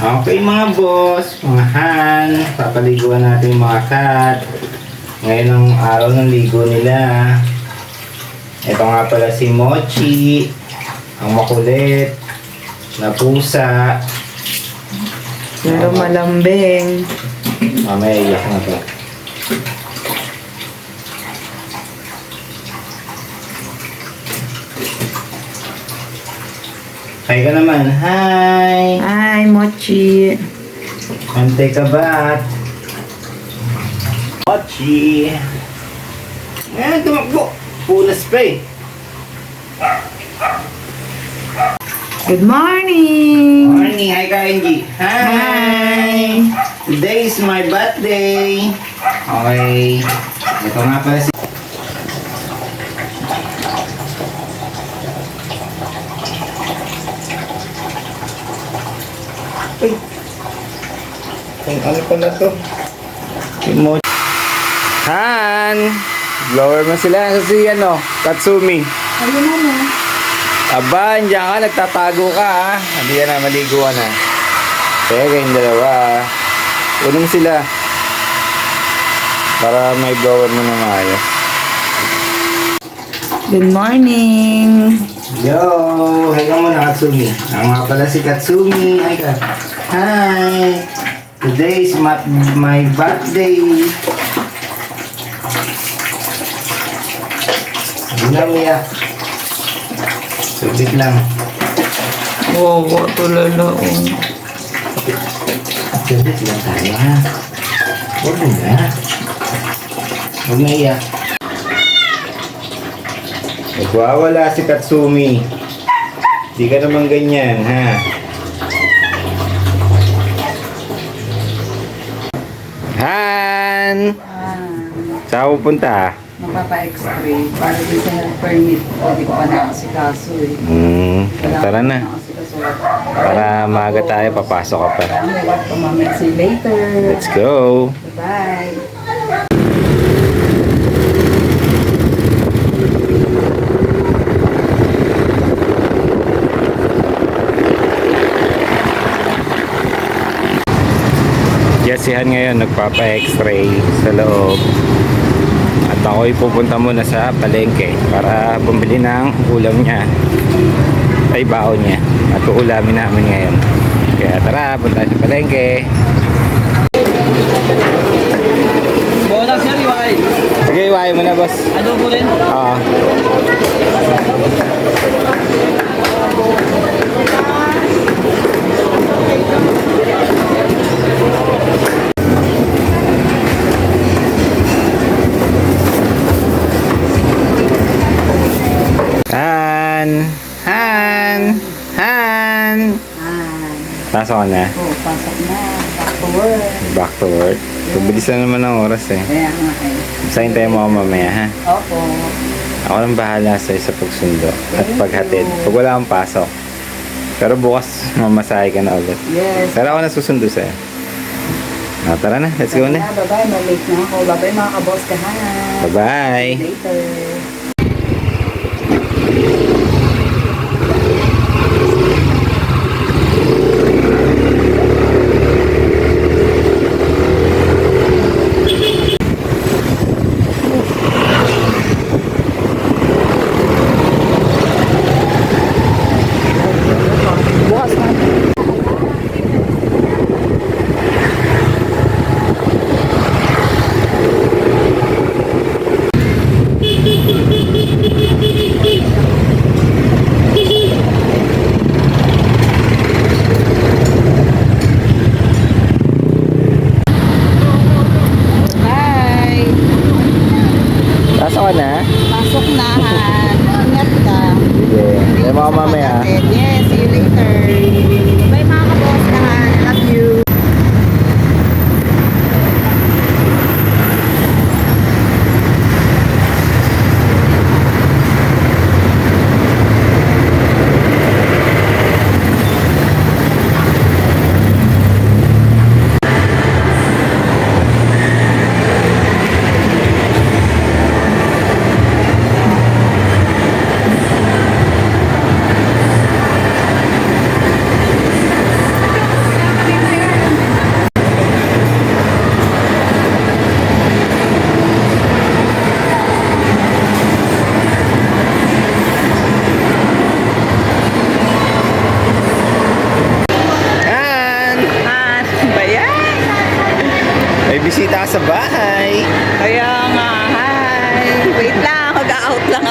Okay mga boss, mga han, papaliguan natin yung mga cat. Ngayon ang araw ng ligo nila. Ito nga pala si Mochi, ang makulit, na pusa. Pero malambing. Mamaya iyak na to. Hi ka naman. Hi! Ay, Mochi. Ante ka ba? Mochi! Ayan, tumakbo! Punas pa eh. Good morning! Morning! Hi ka, Angie! Hi! Today is my birthday! Okay. Ito nga pala si... Uy! Ang ano pala to? Han! Blower mo sila si ano, Katsumi. Ayun na na. Aba, andiyan ka, nagtatago ka ha. Hindi ka na, maligo ka na. Kaya kayong dalawa. Unong sila. Para may blower mo na maayos. Good morning! Yo! Hi ka muna, Katsumi. Ang nga pala si Katsumi. Hi ka. Hi! Today is my, my birthday. Hindi na umiyak. Sabit lang. Wow, tulala oh. Sabit lang tayo ha. Huwag na. Huwag na iyak. Nagwawala si Katsumi. Di ka naman ganyan, ha? Han! Saan ka pupunta? Magpapa-x-ray para din sa health permit. Pwede ko pa nakasikaso eh. Hmm, tara na. Para maaga tayo, papasok ka pa. To mami. See you later. Let's go! Bye. Jessihan ngayon nagpapa-x-ray sa loob. At ako'y pupunta muna sa palengke para bumili ng ulam niya. Ay baon niya. At uulamin namin ngayon. Kaya tara, punta sa palengke. Bola sir, iwakay. Sige, iwain mo na boss. Ano po rin? Oo. Han! Han! Han! Hi. Pasok ka na. Oh, pasok na. Back to work. Back to work. Pabilis na naman ang oras eh. Kaya nga eh. Sa hintayin mo ako mamaya ha. Opo. Ako lang bahala sa'yo sa pagsundo at paghatid. Pag wala akong pasok. Pero bukas mamasahe ka na ulit. Yes. Pero ako na susundo sa'yo. Ah, tara na, let's go na. Bye-bye. Malate na ako. Bye-bye mga kaboss ka ha. Bye-bye. Later. Thank you. ka na? Pasok na ha. Ingat ka. Sige. Yeah. Hey, mama mamaya. Yes, see you later.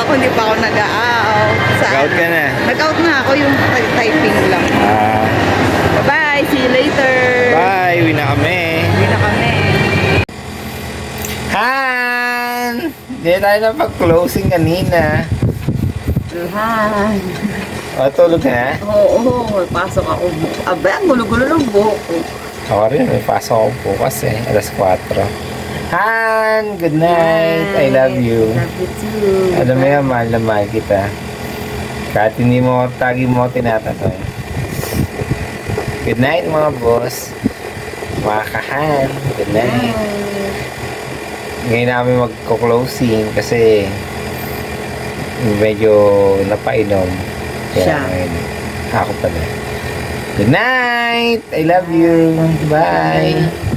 Ako. Hindi pa ako nag-out. Out ka na. Nag-out na ako yung ty- typing lang. Ah, Bye-bye. See you later. bye, uwi na kami. Uwi na kami. Han! Hindi tayo na pag-closing kanina. Hi. O, tulog na. Oo, oo. Pasok ako. Abay, ang gulo-gulo ng buhok ko. Ako rin, may pasok ako bukas eh. Alas 4. Han! Good night! I love you. Love you. Alam mo yan, mahal na mahal kita. Kahit hindi mo, tagi mo, tinatatoy. Good night, mga boss. Mga kahan. Good night. Ngayon namin magko-closing kasi medyo napainom. Siya. ngayon, ako pala. Good night! I love you. Bye!